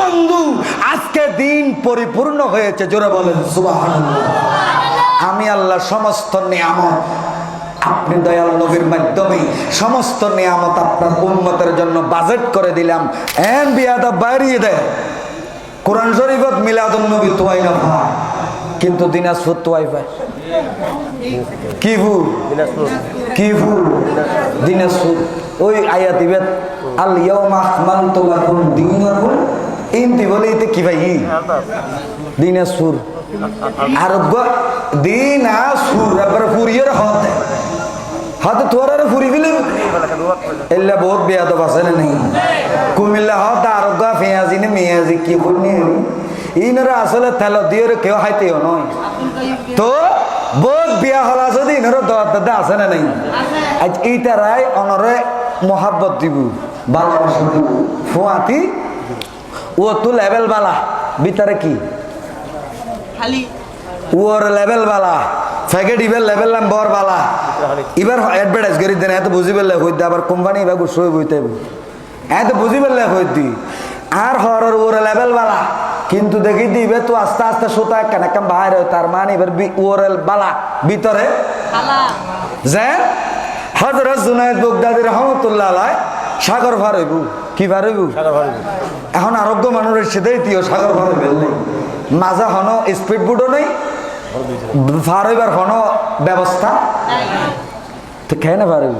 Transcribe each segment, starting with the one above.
বন্ধু আজকে দিন পরিপূর্ণ হয়েছে, জোরে বলেন, সুবহানাল্লাহ। আমি আল্লাহ সমস্ত নিয়ামত আপনি দয়াল নবীর মাধ্যমে, সমস্ত নিয়ামত আপনার উন্মতের জন্য বাজেট করে দিলাম। এন বিয়াদা বাড়িয়ে দেয় কোরআন শরীফত মিলাদুল নবী তোয়াই না ভাই, কিন্তু দিনাজপুর তোয়াই ভাই। কি ভুল? কি ভুল? দিনাজপুর। ওই আয়া দিবেন আল ইয়াউমা আকমালতু লাকুম দীনাকুম ইনতি বলে এতে কি ভাই? দিনাজপুর। আর দিনাজপুর এবার ফুরিয়ের হতে হতে তোর আর ফুরি দিলে এলে বহুত বেয়াদব আছে না নেই? কুমিল্লা হত আরোগ্য পেঁয়াজি নে মেয়াজি, কি করনি ইনারা আসলে তেল দিয়ে কেউ হাইতেও নয়। তো বহুত বিয়া হলা যদি ইনারা দর দাদা আছে না নাই? আজ এইটারাই অনরে মহাব্বত দিব। ভালোবাসা দিব। ফুয়াতি ও তো লেভেল বালা। ভিতরে কি? খালি। ওর লেভেল বালা। ফ্যাকেট ইবেল লেভেল নাম বর বালা। এবার অ্যাডভার্টাইজ করি দেন এত বুঝি পেলে হইতে আবার কোম্পানি এবার গুছই বইতে এত বুঝি পেলে হইতি আর হরর ওর লেভেল বালা। কিন্তু দেখি দিবে তো আস্তে আস্তে সুতা কেন একটা বাইরে হয়, তার মানে এবার ওর বালা। ভিতরে? যে? হজরত জুনায়দ বগদাদি রহমতুল্লাহ আলাই সাগর ভার হইব। কি ভার হইব? এখন আরোগ্য মানুষের সেটাই তিও সাগর ভার হইবেন নেই মাঝে হন স্পিড বোটও নেই। ভার হইবার হন ব্যবস্থা। তো খেয়ে না ভার হইব?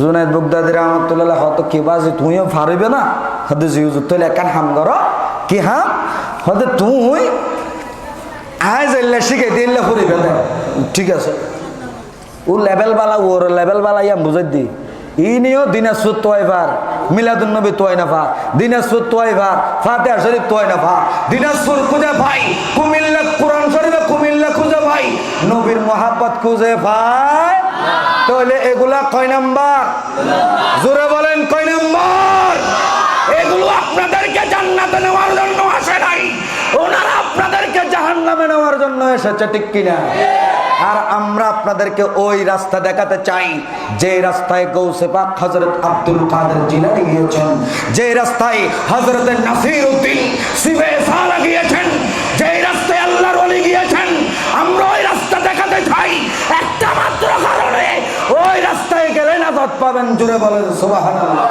জুনায়দ বগদাদি রহমতুল্লাহ হত কি বাজে তুইও হইবে না। হতে জিউজ তুই একান হাম কর। কি হাম? হতে তুই আয় যাইলে শিখে দিলে ফুরিবে ঠিক আছে। ও লেভেল বালা ওর লেভেল বালা ইয়াম বুঝাই দি। ই নিও দিনাজপুর তোয়াইবার মিলাদুন নবী তোয়াই না ভা দিনাজপুর তোয়াইবার ফাতেহা শরীফ তোয়াই না ভা দিনাজপুর খুঁজে ভাই, কুমিল্লা, কোরআন শরীফে কুমিল্লা খুঁজে ভাই, নবীর মোহাব্বত খুঁজে ভাই। তাহলে এগুলা কয় নাম্বার? জোরে বলেন কয় নাম্বার? এগুলো আপনাদেরকে জান্নাতে নেওয়ার জন্য আসে নাই। ওনারা আপনাদেরকে জাহান্নামে নেওয়ার জন্য এসেছে, ঠিক কিনা? আর আমরা আপনাদেরকে ওই রাস্তা দেখাতে চাই। যে রাস্তায় গৌসে পাক হজরত আব্দুল কাদের জিলানি গিয়েছেন, যে রাস্তায় হজরত নাসির উদ্দিন সালা গিয়েছেন, যে রাস্তায় আল্লাহর ওলি গিয়েছেন, আমরা ওই রাস্তা দেখাতে চাই। একটা মাত্র কারণে ওই রাস্তায় গেলে না পাবেন, জুড়ে বলেন সুবহানাল্লাহ।